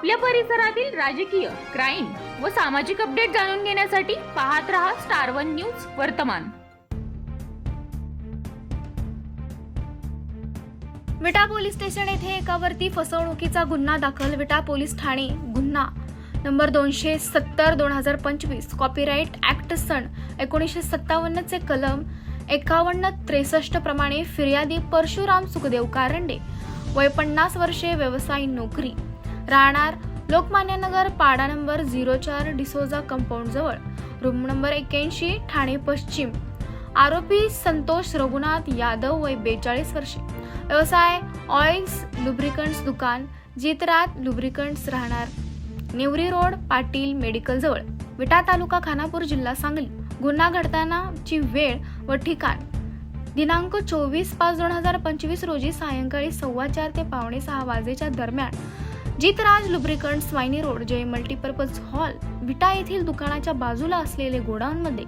आपल्या परिसरातील राजकीय क्राईम व सामाजिक अपडेट जाणून घेण्यासाठी पाहत रहा स्टार वन न्यूज वर्तमान. विटा पोलीस स्टेशन येथे एकावरती फसवणुकीचा गुन्हा दाखल विटा पोलीस ठाणे गुन्हा. नंबर दोनशे सत्तर दोन हजार पंचवीस कॉपीराईट ॲक्ट सन एकोणीसशे सत्तावन्नचे कलम एकावन्न त्रेसष्ट प्रमाणे फिर्यादी परशुराम सुखदेव कारंडे वय पन्नास वर्षे व्यवसाय नोकरी. राहणार लोकमान्य नगर पाडा नंबर झिरो चार डिसोजा कंपाऊंड जवळ. रूम नंबर एक्याऐंशी ठाणे पश्चिम. आरोपी संतोष रघुनाथ यादव वय बेचाळीस वर्षे. व्यवसाय ऑइल्स लुब्रिकंट्स दुकान जितरात लुब्रिकंट्स राहणार. नेवरी रोड पाटील मेडिकल जवळ. विटा तालुका खानापूर जिल्हा सांगली. गुन्हा घडतानाची वेळ व ठिकाण. दिनांक चोवीस पाच दोन हजार पंचवीस रोजी सायंकाळी सव्वा चार ते पावणे सहा वाजेच्या दरम्यान Jitraj lubricant स्वायनी road Jai multipurpose hall Vita येथील दुकानाच्या बाजूला असलेले गोडाऊनमध्ये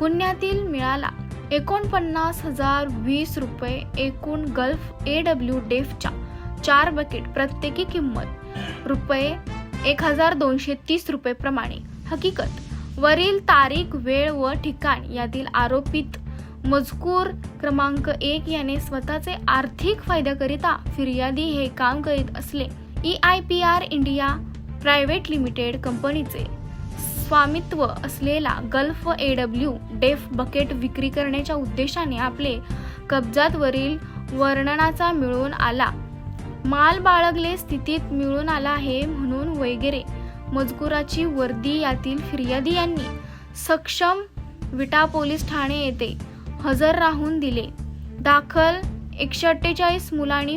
गुन्ह्यातील मिळाला एकोणपन्नास हजार वीस रुपये एकूण गल्फ ए डब्ल्यू डेफच्या चार बकेट प्रत्येकी किंमत रुपये एक हजार दोनशे तीस रुपये प्रमाणे. हकीकत वरील तारीख वेळ व ठिकाण यातील आरोपित मजकूर क्रमांक एक याने स्वतःचे आर्थिक फायद्याकरिता फिर्यादी हे काम करीत असले E I P R India private limited कंपनीचे स्वामित्व असलेला Gulf A W DEF bucket विक्री करण्याच्या उद्देशाने आपले कब्जातवरील वर्णनाचा मिळून आला. माल बाळगले स्थितीत मिळून आला आहे म्हणून वगैरे मजकुराची वर्दी यातील फिर्यादी यांनी सक्षम विटा पोलीस ठाणे येथे हजर राहून दिले. दाखल एकशे अठ्ठेचाळीस मुलांनी